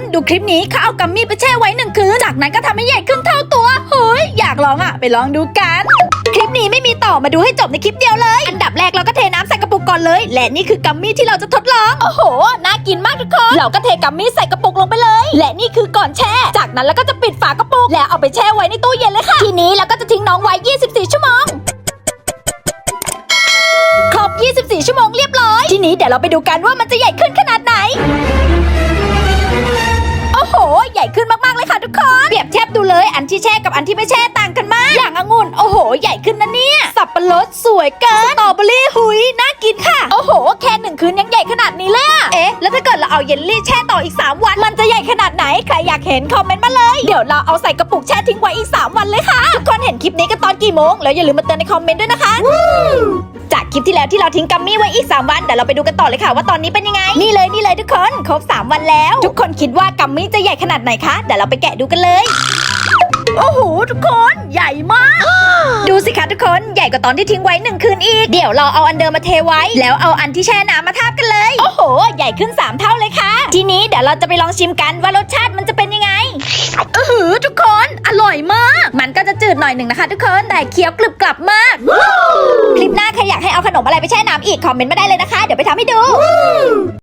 นดูคลิปนี้เขาเอากัมมี่ไปแช่ไว้หนึ่งคืน จากนั้นก็ทำให้ใหญ่ขึ้นเท่าตัวเฮ้ยอยากลองอะ ไปลองดูกัน คลิปนี้ไม่มีต่อมาดูให้จบในคลิปเดียวเลย อันดับแรกเราก็เทน้ำใส่กระปุกก่อนเลย และนี่คือกัมมี่ที่เราจะทดลอง โอ้โห น่ากินมากทุกคน เราก็เทกัมมี่ใส่กระปุกลงไปเลย และนี่คือก่อนแช่ จากนั้นเราก็จะปิดฝากระปุก แล้วเอาไปแช่ไว้ในตู้เย็นเลยค่ะ ทีนี้เราก็จะทิ้งน้องไว้ 24 ชั่วโมงครบ 24 ชั่วโมงเรียบร้อย ทีนี้เดี๋ยวเราไปดูกันว่ามันจะใหญ่ขึ้นขนาดไหน อันที่แช่กับอันที่ไม่แช่ต่างกันมาก อย่างองุ่นโอ้โห ใหญ่ขึ้นนะเนี่ย สับปะรดสวยเกินสตรอเบอรี่หุยน่ากินค่ะ โอ้โห แค่หนึ่งคืนยังใหญ่ขนาดนี้เลยอะเอ๊ะ แล้วถ้าเกิดเราเอาเยลลี่แช่ต่ออีก 3 วัน มันจะใหญ่ขนาดไหน ใครอยากเห็นคอมเมนต์มาเลย เดี๋ยวเราเอาใส่กระปุกแช่ทิ้งไว้อีก 3 วันเลยค่ะ ทุกคนเห็นคลิปนี้กันตอนกี่โมง แล้วอย่าลืมมาเตือนในคอมเมนต์ด้วยนะคะ จากคลิปที่แล้วที่เราทิ้งกัมมี่ไว้อีก 3 วันเดี๋ยวเราไปดูกันต่อเลยค่ะ ว่าตอนนี้เป็นยังไง นี่เลยนี่เลยทุกคน ครบ 3 วันแล้ว ทุกคนคิดว่ากัมมี่จะใหญ่ขนาดไหนคะ เดี๋ยวเราไปแกะดูกันเลย โอ้โหทุกคนใหญ่มาก ดูสิคะทุกคนใหญ่กว่าตอนที่ทิ้งไว้หนึ่งคืนอีก เดี๋ยวเราเอาอันเดิมมาเทไว้ แล้วเอาอันที่แช่น้ำมาทาบกันเลย โอ้โห ใหญ่ขึ้น 3 เท่าเลยค่ะ ทีนี้เดี๋ยวเราจะไปลองชิมกันว่ารสชาติมันจะเป็นยังไงเออหือทุกคนอร่อยมาก มันก็จะจืดหน่อยหนึ่งนะคะ ทุกคนแต่เคี้ยวกรึบกรับมาก คลิปหน้าใครอยากให้เอาขนมอะไรไปแช่น้ำอีกคอมเมนต์มาได้เลยนะคะ เดี๋ยวไปทำให้ดู